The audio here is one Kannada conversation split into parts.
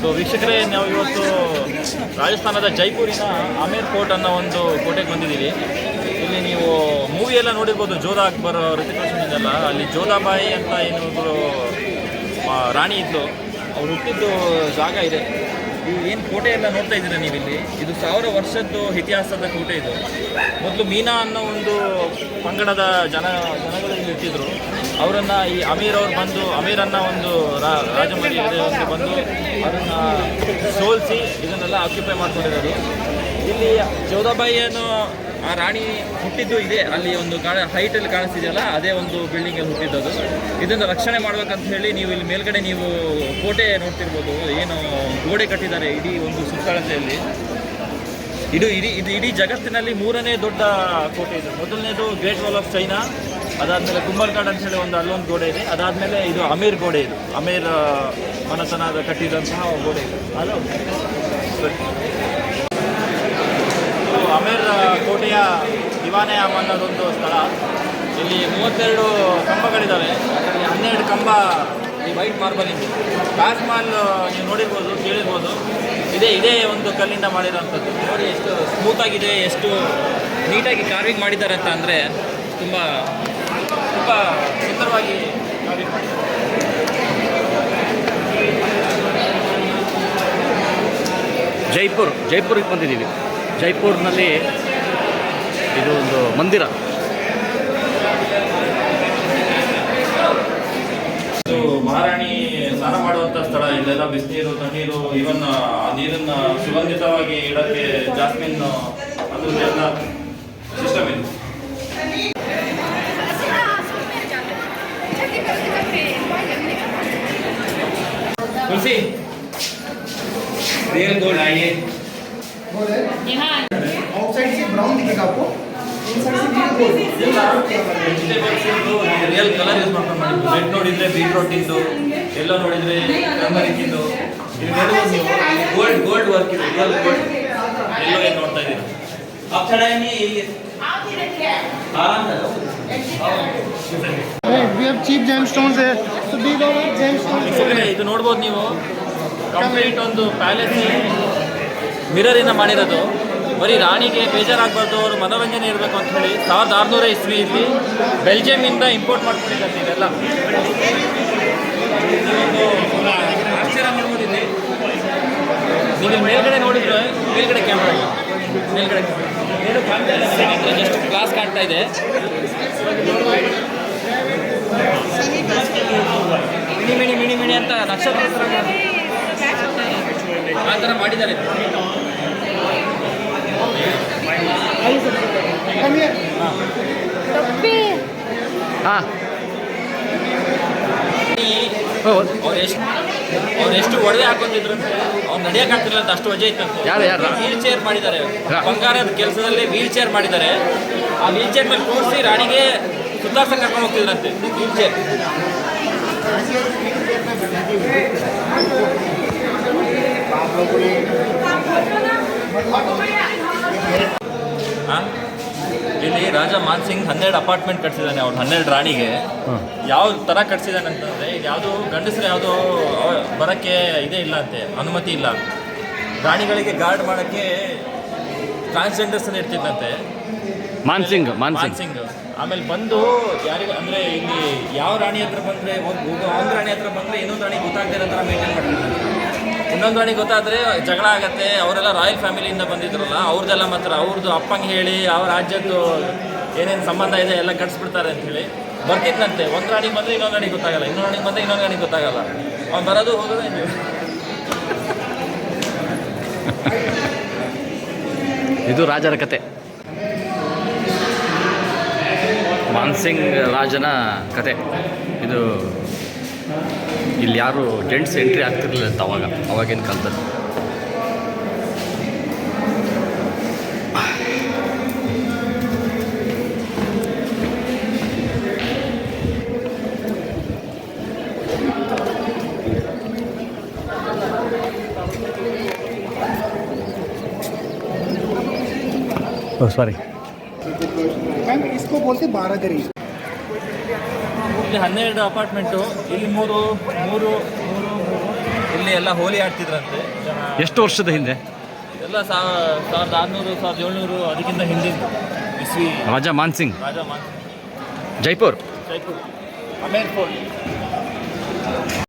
ಸೊ ವೀಕ್ಷಕರೇ ನಾವು ಇವತ್ತು ರಾಜಸ್ಥಾನದ ಜೈಪುರಿನ ಆಮೇರ್ ಫೋರ್ಟ್ ಅನ್ನೋ ಒಂದು ಕೋಟೆಗೆ ಬಂದಿದ್ದೀವಿ. ಇಲ್ಲಿ ನೀವು ಮೂವಿ ಎಲ್ಲ ನೋಡಿರ್ಬೋದು. ಜೋಧಾ ಅಕ್ಬರ್ ಋತಿಕ್ ರೋಷನ್ ಅಲ್ಲಿ ಜೋಧಾಬಾಯಿ ಅಂತ ಏನು ಒಬ್ರು, ರಾಣಿ ಇದ್ದು ಅವ್ರು ಹುಟ್ಟಿದ್ದು ಜಾಗ ಇದೆ. ಇವು ಏನು ಕೋಟೆ ಎಲ್ಲ ನೋಡ್ತಾ ಇದ್ದೀರಾ ನೀವಿಲ್ಲಿ? ಇದು ಸಾವಿರ ವರ್ಷದ್ದು ಇತಿಹಾಸದ ಕೋಟೆ ಇದು. ಮೊದಲು ಮೀನಾ ಅನ್ನೋ ಒಂದು ಪಂಗಡದ ಜನ ಜನಗಳು ಇಲ್ಲಿ ಇರ್ತಿದ್ರು ಅವರನ್ನು ಈ ಅಮೀರ್ ಅವ್ರು ಬಂದು, ಅಮೀರನ್ನ ಒಂದು ರಾ ರಾಜಮರ್ಯಾದೆ ಒಂದು ಬಂದು ಅದನ್ನು ಸೋಲಿಸಿ ಇದನ್ನೆಲ್ಲ ಆಕ್ಯುಪೈ ಮಾಡ್ಕೊಂಡಿರೋದು. ಇಲ್ಲಿ ಜೋಧಾಬಾಯಿ ಏನು ಆ ರಾಣಿ ಹುಟ್ಟಿದ್ದು ಇದೆ. ಅಲ್ಲಿ ಒಂದು ಕಾಣ ಹೈಟಲ್ಲಿ ಕಾಣಿಸ್ತಿದೆಯಲ್ಲ, ಅದೇ ಒಂದು ಬಿಲ್ಡಿಂಗ್ ಅಲ್ಲಿ ಹುಟ್ಟಿದ್ದದು. ಇದನ್ನು ರಕ್ಷಣೆ ಮಾಡ್ಬೇಕಂತ ಹೇಳಿ ನೀವು ಇಲ್ಲಿ ಮೇಲ್ಗಡೆ ನೀವು ಕೋಟೆ ನೋಡ್ತಿರ್ಬೋದು. ಏನು ಗೋಡೆ ಕಟ್ಟಿದ್ದಾರೆ ಇಡೀ ಒಂದು ಸುತ್ತಳತೆಯಲ್ಲಿ. ಇದು ಇಡೀ ಇದು ಇಡೀ ಜಗತ್ತಿನಲ್ಲಿ ಮೂರನೇ ದೊಡ್ಡ ಕೋಟೆ ಇದು. ಮೊದಲನೇದು ಗ್ರೇಟ್ ವಾಲ್ ಆಫ್ ಚೈನಾ ಅದಾದಮೇಲೆ ಕುಂಬಲ್ಕಾಡ್ ಅಂತ ಹೇಳಿ ಒಂದು ಅಲ್ಲೊಂದು ಗೋಡೆ ಇದೆ. ಅದಾದಮೇಲೆ ಇದು ಅಮೀರ್ ಗೋಡೆ ಇದು. ಅಮೀರ್ ಮನತನದ ಕಟ್ಟಿದಂತಹ ಗೋಡೆ ಇದು. ಇದು ಅಮೀರ್ ಕೋಟೆಯ ದಿವಾನೆ ಅನ್ನೋದೊಂದು ಸ್ಥಳ. ಇಲ್ಲಿ ಮೂವತ್ತೆರಡು ಕಂಬಗಳಿದ್ದಾವೆ ಅದರಲ್ಲಿ ಹನ್ನೆರಡು ಕಂಬ ಈ ವೈಟ್ ಮಾರ್ಬಲ್ ಇದೆ. ತಾಜ್ ಮಾಲ್ ನೀವು ನೋಡಿರ್ಬೋದು, ಕೇಳಿರ್ಬೋದು. ಇದೇ ಇದೇ ಒಂದು ಕಲ್ಲಿಂದ ಮಾಡಿರೋಂಥದ್ದು ನೋಡಿ ಎಷ್ಟು ಸ್ಮೂತಾಗಿದೆ ಎಷ್ಟು ನೀಟಾಗಿ ಕಾರ್ವಿಂಗ್ ಮಾಡಿದ್ದಾರೆ ಅಂತ ಅಂದರೆ ತುಂಬ ತುಂಬ ಸುಂದರವಾಗಿ ಜೈಪುರ್ ಜೈಪುರಿಗೆ ಬಂದಿದ್ದೀವಿ. ಜೈಪುರ್ನಲ್ಲಿ ಇದು ಒಂದು ಮಂದಿರ. ಇದು ಮಹಾರಾಣಿ ಸ್ನಾನ ಮಾಡುವಂಥ ಸ್ಥಳ ಇಲ್ಲೆಲ್ಲ ಬಿಸಿನೀರು ತಣ್ಣೀರು ಇವನ್ನ ಆ ನೀರನ್ನು ಸುಗಂಧಿತವಾಗಿ ಇಡೋಕ್ಕೆ ಜಾಸ್ಮಿನ್ ಅದು ಸಿಸ್ಟಮ್ कुर्सी रियल गोल्ड आइए आउटसाइड से ब्राउन दिखेगा आपको ರಿಯಲ್ ಕಲರ್ ಯೂಸ್ ಮಾಡ್ಕೊಂಡು ರೆಡ್ ನೋಡಿದ್ರೆ ಬೀಟ್ರೋಟ್ ಇದ್ದು ಎಲ್ಲೋ ನೋಡಿದ್ರೆ ಕಲರ್ ಇದ್ದು ಇದು ನೋಡ್ಬೋದು ಗೋಲ್ಡ್ ಗೋಲ್ಡ್ ವರ್ಕ್ ಇದೆ ಗೋಲ್ಡ್ ಗೋಲ್ಡ್ ಎಲ್ಲೋ ಏನು ನೋಡ್ತಾ ಇದ್ದೀರಾ ಅಪ್ ಚಡಾಯಿ ಆರಾಮ we have cheap gem stones these are stones ಇದು ನೋಡ್ಬೋದು ನೀವು. ಕಂಪ್ಲೀಟ್ ಒಂದು ಪ್ಯಾಲೇಸ್ ಮಿರರಿಂದ ಮಾಡಿರೋದು. ಬರೀ ರಾಣಿಗೆ ಬೇಜಾರಾಗಬಾರ್ದು, ಅವರು ಮನೋರಂಜನೆ ಇರಬೇಕು ಅಂತ ಹೇಳಿ ಸಾವಿರದ ಆರುನೂರ ಇಸ್ವಿ ಇಲ್ಲಿ ಬೆಲ್ಜಿಯಮಿಂದ ಇಂಪೋರ್ಟ್ ಮಾಡ್ಕೊಂಡಿದ್ದಾರೆ ಇದೆಲ್ಲ. ಆಶ್ಚರ್ಯ ಮಾಡ್ಕೊಂಡಿದ್ದೀನಿ ನೀವು ಮೇಲ್ಗಡೆ ನೋಡಿದ್ರೆ ಮೇಲ್ಗಡೆ ಕ್ಯಾಮ್ರಾ ಮೇಲ್ಗಡೆ ಕ್ಯಾಮ್ರಾ ಜಸ್ಟ್ ಗ್ಲಾಸ್ ಕಾಣ್ತಾ ಇದೆ. ಮಿಣಿ ಮಿಣಿ ಮಿಣಿ ಮಿಣಿ ಅಂತ ನಕ್ಷತ್ರ ಆ ಥರ ಮಾಡಿದ್ದಾರೆ. ಹಾಂ. ಅವ್ರು ಎಷ್ಟು ಅವ್ರು ಎಷ್ಟು ಒಡವೆ ಹಾಕೊಂಡಿದ್ರು ಅವ್ರು ಆಗ್ತಿರಲ್ಲ ಅಂತ ಅಷ್ಟು ವಜೆ ಇತ್ತು ಯಾರು, ಯಾರು? ವೀಲ್ ಚೇರ್ ಮಾಡಿದ್ದಾರೆ. ಬಂಗಾರದ ಕೆಲಸದಲ್ಲಿ ವೀಲ್ ಚೇರ್ ಮಾಡಿದ್ದಾರೆ ಆ ವೀಲ್ ಚೇರ್ ಮೇಲೆ ಕೂರಿಸಿ ರಾಣಿಗೆ ಸುತ್ತಾಡ್ಸಕ್ಕೆ ಕರ್ಕೊಂಡು ಹೋಗ್ತಿದ್ರಂತೆ ವೀಲ್ ಚೇರ್ ಆ? ಇಲ್ಲಿ ರಾಜ ಮಾನ್ಸಿಂಗ್ ಹನ್ನೆರಡು ಅಪಾರ್ಟ್ಮೆಂಟ್ ಕಟ್ಸಿದ್ದಾನೆ ಅವ್ರು ಹನ್ನೆರಡು ರಾಣಿಗೆ. ಯಾವ ಥರ ಕಟ್ಸಿದ್ದಾನೆ ಅಂತಂದರೆ ಯಾವುದು ಗಂಡಸರು ಯಾವುದೋ ಬರೋಕ್ಕೆ ಇದೇ ಇಲ್ಲ ಅಂತೆ ಅನುಮತಿ ಇಲ್ಲ. ರಾಣಿಗಳಿಗೆ ಗಾರ್ಡ್ ಮಾಡೋಕ್ಕೆ ಟ್ರಾನ್ಸ್ಜೆಂಡರ್ಸನ್ನು ಇರ್ತಿದ್ದಂತೆ ಮಾನ್ಸಿಂಗ್ ಮಾನ್ಸಿಂಗ್. ಮಾನ್ಸಿಂಗ್. ಆಮೇಲೆ ಬಂದು ಯಾರಿಗೂ ಅಂದರೆ ಇಲ್ಲಿ ಯಾವ ರಾಣಿ ಹತ್ರ ಬಂದರೆ ಒಂದು ಒಂದು ರಾಣಿ ಹತ್ರ ಬಂದರೆ ಇನ್ನೊಂದು ರಾಣಿ ಗೊತ್ತಾಗದೇ ತರ ಮೇಂಟೈನ್ ಮಾಡ್ತಿದ್ದಾರೆ ಇನ್ನೊಂದು ಅಣಿ ಗೊತ್ತಾದರೆ ಜಗಳ ಆಗತ್ತೆ, ಅವರೆಲ್ಲ ರಾಯಲ್ ಫ್ಯಾಮಿಲಿಯಿಂದ ಬಂದಿದ್ರಲ್ಲ ಅವ್ರದ್ದೆಲ್ಲ ಮಾತ್ರ ಅವ್ರದ್ದು ಅಪ್ಪಂಗೆ ಹೇಳಿ ಅವ್ರ ರಾಜ್ಯದ್ದು ಏನೇನು ಸಂಬಂಧ ಇದೆ ಎಲ್ಲ ಕಟ್ಸ್ಬಿಡ್ತಾರೆ ಅಂತ ಹೇಳಿ ಬರ್ತಿದ್ನಂತೆ. ಒಂದು ರಾಣಿಗೆ ಬಂದರೆ ಇನ್ನೊಂದು ರಾಣಿಗೆ ಗೊತ್ತಾಗಲ್ಲ, ಇನ್ನೊಂದು ರಾಣಿಗೆ ಬಂದರೆ ಇನ್ನೊಂದು ರಾಣಿಗೆ ಗೊತ್ತಾಗಲ್ಲ. ಅವ್ನು ಬರೋದು ಹೋಗೋದು ಇದು ರಾಜರ ಕತೆ. ಮಾನ್ಸಿಂಗ್ ರಾಜನ ಕತೆ. ಇದು ಇಲ್ಲಿ ಯಾರು ಜೆಂಟ್ಸ್ ಎಂಟ್ರಿ ಆಗ್ತಿರ್ಲಿಲ್ಲ ಅಂತ ಅವಾಗ ಅವಾಗಿನ ಕಾಲದಲ್ಲಿ ಸಾರಿ मैम इसको बोलते बारह दरी ಇಲ್ಲಿ ಹನ್ನೆರಡು ಅಪಾರ್ಟ್ಮೆಂಟು ಇಲ್ಲಿ ಮೂರು ಮೂರು ಮೂರು ಇಲ್ಲಿ ಎಲ್ಲ ಹೋಲಿ ಆಡ್ತಿದ್ರಂತೆ. ಜನ ಎಷ್ಟು ವರ್ಷದ ಹಿಂದೆ? ಎಲ್ಲ ಸಾವ- ಸಾವಿರದ ಆರುನೂರು ಸಾವಿರದ ಏಳ್ನೂರು ಅದಕ್ಕಿಂತ ಹಿಂದಿನ Raja Raja Mansingh. Raja Mansingh. Jaipur. Jaipur. Amer fort.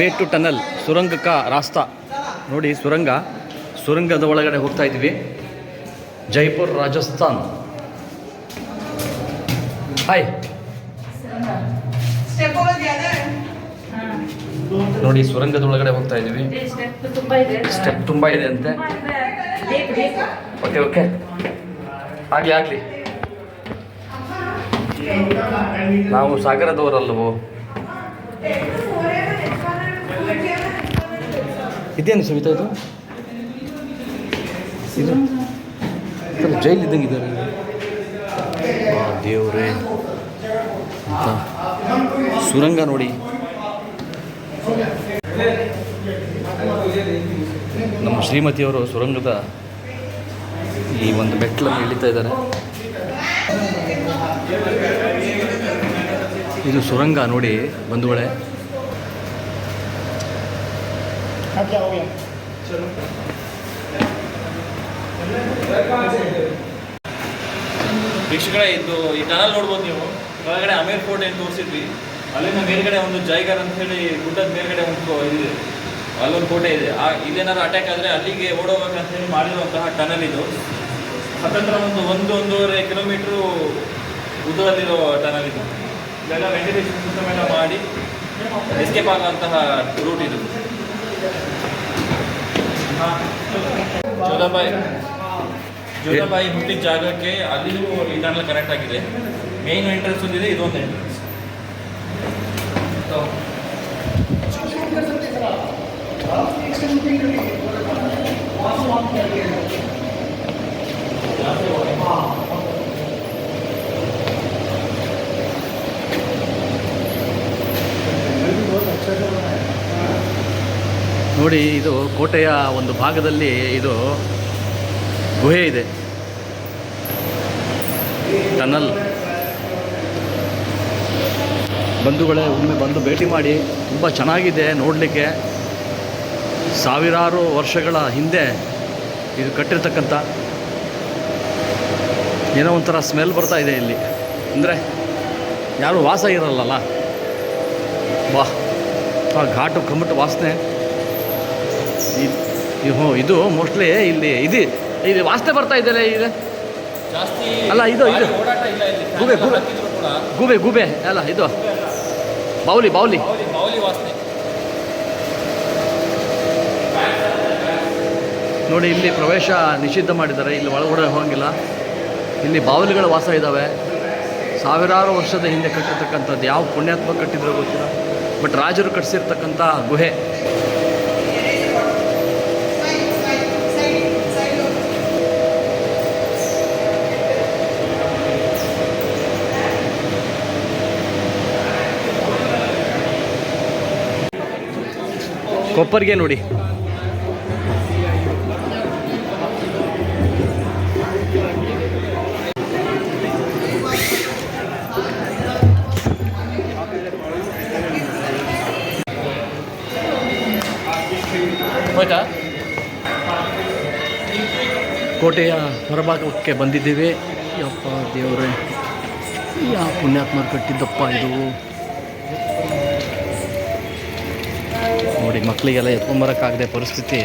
Way to tunnel ಸುರಂಗಕ ರಾಸ್ತಾ. ನೋಡಿ ಸುರಂಗ. ಸುರಂಗದ ಒಳಗಡೆ ಹೋಗ್ತಾ ಇದ್ದೀವಿ. ಜೈಪುರ್, ರಾಜಸ್ಥಾನ್. ಹಾಯ್. ನೋಡಿ ಸುರಂಗದ ಒಳಗಡೆ ಹೋಗ್ತಾ ಇದ್ದೀವಿ. ಸ್ಟೆಪ್ ತುಂಬ ಇದೆ ಅಂತೆ. ಓಕೆ ಓಕೆ ಆಗಲಿ ಆಗಲಿ. ನಾವು ಸಾಗರದವರಲ್ಲವೋ ಇದೇನು ಸವಿತಾ ಇದು? ಇದು? ಜೈಲ್ ಇದ್ದಂಗೆ ಇದ್ದಾರೆ. ದೇವ್ರೇ. ಅಂತ. ಸುರಂಗ ನೋಡಿ. ನಮ್ಮ ಶ್ರೀಮತಿಯವರು ಸುರಂಗದ ಈ ಒಂದು ಮೆಟ್ಲನ್ನು ಇಳಿತಾ ಇದ್ದಾರೆ. ಇದು ಸುರಂಗ ನೋಡಿ ಬಂಧುಗಳೇ. ವೀಕ್ಷಕರೇ ಇದು ಈ ಟನಲ್ ನೋಡ್ಬೋದು ನೀವು. ಒಳಗಡೆ ಅಮೀರ್ ಫೋರ್ಟ್ ಏನು ತೋರಿಸಿದ್ವಿ. ಅಲ್ಲಿಂದ ಮೇಲ್ಗಡೆ ಒಂದು ಜೈಗರ್ ಅಂತ ಹೇಳಿ ಗುಡ್ಡದ ಮೇಲ್ಗಡೆ ಒಂದು ಇದೆ ಅಲ್ಲೊಂದು ಕೋಟೆ ಇದೆ. ಆ ಇಲ್ಲೇನಾದ್ರು ಅಟ್ಯಾಕ್ ಆದರೆ ಅಲ್ಲಿಗೆ ಓಡೋಗಬೇಕಂತ ಹೇಳಿ ಮಾಡಿರುವಂತಹ ಟನಲ್ ಇದು. ಹತ್ತತ್ರ ಒಂದು ಒಂದು ಒಂದೂವರೆ ಕಿಲೋಮೀಟ್ರು ಉದ್ದದಲ್ಲಿರೋ ಟನಲ್ ಇದು. ಇದೆಲ್ಲ ವೆಂಟಿಲೇಷನ್ ಸಿಸ್ಟಮ್ ಎಲ್ಲ ಮಾಡಿ ಎಸ್ಕೇಪ್ ಆಗುವಂತಹ ರೂಟ್ ಇದು. ಜೋಧಾಬಾಯಿ ಜೋಧಾಬಾಯಿ ಹುಟ್ಟಿದ ಜಾಗಕ್ಕೆ ಅಲ್ಲಿಯೂ ಇಂಟರ್ನಲ್ ಕನೆಕ್ಟ್ ಆಗಿದೆ. ಮೇನ್ ಎಂಟ್ರೆನ್ಸ್ ಒಂದಿದೆ ಇದೊಂದು ಎಂಟ್ರೆನ್ಸ್ ನೋಡಿ, ಇದು ಕೋಟೆಯ ಒಂದು ಭಾಗದಲ್ಲಿ ಇದು ಗುಹೆ ಇದೆ. ಟನಲ್. ಬಂಧುಗಳೇ ಒಮ್ಮೆ ಬಂದು ಭೇಟಿ ಮಾಡಿ, ತುಂಬ ಚೆನ್ನಾಗಿದೆ ನೋಡಲಿಕ್ಕೆ. ಸಾವಿರಾರು ವರ್ಷಗಳ ಹಿಂದೆ ಇದು ಕಟ್ಟಿರ್ತಕ್ಕಂಥ ಏನೋ ಒಂಥರ ಸ್ಮೆಲ್ ಬರ್ತಾ ಇದೆ ಇಲ್ಲಿ. ಅಂದರೆ ಯಾರು ವಾಸ ಇರಲ್ಲಲ್ಲ. ವಾ ಆ ಘಾಟು ಕಮ್ಮಟ್ಟು ವಾಸನೆ. ಇ- ಇ- ಇದು ಮೋಸ್ಟ್ಲಿ ಇಲ್ಲಿ ಇದು ಇಲ್ಲಿ ವಾಸನೆ ಬರ್ತಾ ಇದೆಯಲ್ಲ ಇದೆ ಜಾಸ್ತಿ ಅಲ್ಲ, ಇದು- ಇದು. ಗೂಬೆ, ಗೂಬೆ. ಗೂಬೆ ಗೂಬೆ. ಅಲ್ಲ ಇದು. ಬೌಲಿ ಮಾವಲಿ ನೋಡಿ ಇಲ್ಲಿ ಪ್ರವೇಶ ನಿಷಿದ್ಧ ಮಾಡಿದ್ದಾರೆ. ಇಲ್ಲಿ ಒಳಗಡೆ ಹೋಗಂಗಿಲ್ಲ. ಇಲ್ಲಿ ಬಾವಲಿಗಳ ವಾಸ ಇದ್ದಾವೆ ಸಾವಿರಾರು ವರ್ಷದ ಹಿಂದೆ ಕಟ್ಟಿರ್ತಕ್ಕಂಥದ್ದು ಯಾವ ಪುಣ್ಯಾತ್ಮ ಕಟ್ಟಿದ್ರೋ ಗೊತ್ತಿಲ್ಲ. ಬಟ್ ರಾಜರು ಕಟ್ಟಿಸಿರ್ತಕ್ಕಂಥ ಗುಹೆ. ಕೊಪ್ಪರಿಗೆ ನೋಡಿ. ಕೋಟೆಯ ಹೊರಭಾಗಕ್ಕೆ ಬಂದಿದ್ದೀವಿ. ಯಪ್ಪ ದೇವರೇ ಯಾ ಪುಣ್ಯಾತ್ಮರು ಕಟ್ಟಿದ್ದಪ್ಪ ಇದು. ನೋಡಿ, ಮಕ್ಕಳಿಗೆಲ್ಲ ಎತ್ಕೊಂಬರೋಕ್ಕಾಗದೆ ಪರಿಸ್ಥಿತಿ.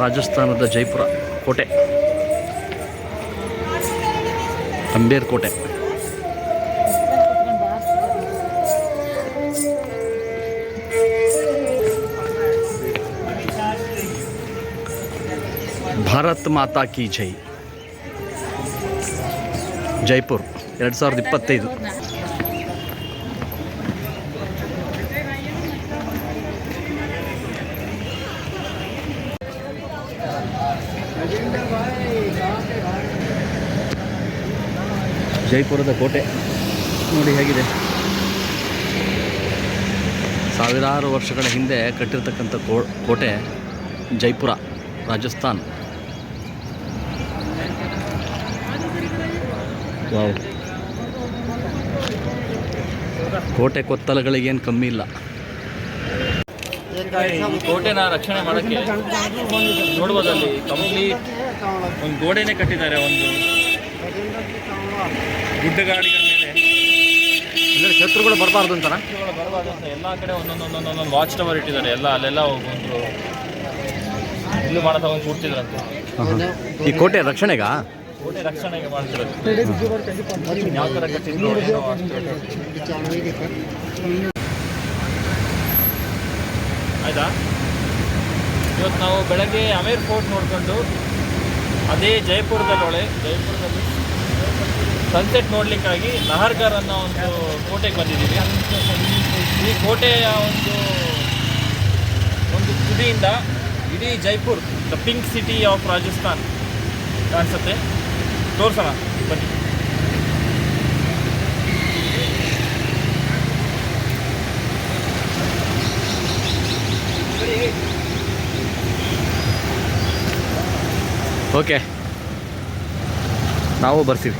ರಾಜಸ್ಥಾನದ ಜೈಪುರ ಕೋಟೆ. ಅಂಬೇರ್ ಕೋಟೆ. ಭಾರತ್ ಮಾತಾ ಕಿ ಜೈ. ಜೈಪುರ್, ಎರಡು ಸಾವಿರದ ಇಪ್ಪತ್ತೈದು. ಜೈಪುರದ ಕೋಟೆ. ನೋಡಿ ಹೇಗಿದೆ. ಸಾವಿರಾರು ವರ್ಷಗಳ ಹಿಂದೆ ಕಟ್ಟಿರ್ತಕ್ಕಂಥ ಕೋಟೆ ಜೈಪುರ, ರಾಜಸ್ಥಾನ್. ವಾವ್. ಕೋಟೆ ಕೊತ್ತಲಗಳಿಗೇನು ಕಮ್ಮಿ ಇಲ್ಲ. ಈ ಕೋಟೆನ ರಕ್ಷಣೆ ಮಾಡೋಕ್ಕೆ ನೋಡ್ಬೋದಲ್ಲಿ ಕಂಪ್ಲೀಟ್ ಒಂದು ಗೋಡೆನೇ ಕಟ್ಟಿದ್ದಾರೆ ಒಂದು ಗುಡ್ಡಗಾಡಿಗಳ ಮೇಲೆ. ಅಂದರೆ ಶತ್ರುಗಳು ಬರಬಾರ್ದು ಅಂತ ಶತ್ರುಗಳು ಬರಬಾರ್ದು ಅಂತ ಎಲ್ಲ ಕಡೆ ಒಂದೊಂದೊಂದೊಂದೊಂದು ಒಂದೊಂದು ಒಂದೊಂದು ವಾಚ್ ಟವರ್ ಇಟ್ಟಿದ್ದಾರೆ. ಎಲ್ಲ ಅಲ್ಲೆಲ್ಲ ಒಂದು ಇಲ್ಲಿ ಮಾಡೋ ತಗೊಂಡು ಕೂಡ್ತಿದ್ರಂತೆ ಈ ಕೋಟೆ ರಕ್ಷಣೆಗಾ? ಕೋಟೆ ರಕ್ಷಣೆಗೆ ಮಾಡ್ತಿರೋದು. ಯಾವ ಥರ ಕಟ್ಟಿದ್ರು ಆಯ್ತಾ? ಇವತ್ತು ನಾವು ಬೆಳಗ್ಗೆ ಅಮೇರ್ ಫೋರ್ಟ್ ನೋಡಿಕೊಂಡು ಅದೇ ಜೈಪುರದಲ್ಲೊಳೆ ಜೈಪುರದಲ್ಲಿ ಸನ್ಸೆಟ್ ನೋಡಲಿಕ್ಕಾಗಿ ನಹರ್ಗರ್ ಅನ್ನೋ ಒಂದು ಕೋಟೆಗೆ ಬಂದಿದ್ದೀವಿ. ಈ ಕೋಟೆಯ ಒಂದು ಒಂದು ತುದಿಯಿಂದ ಇಡೀ Jaipur the pink city of Rajasthan ಕಾಣಿಸುತ್ತೆ. ತೋರಿಸೋಣ, ಬನ್ನಿ. ಓಕೆ ನಾವು ಬರ್ತೀವಿ.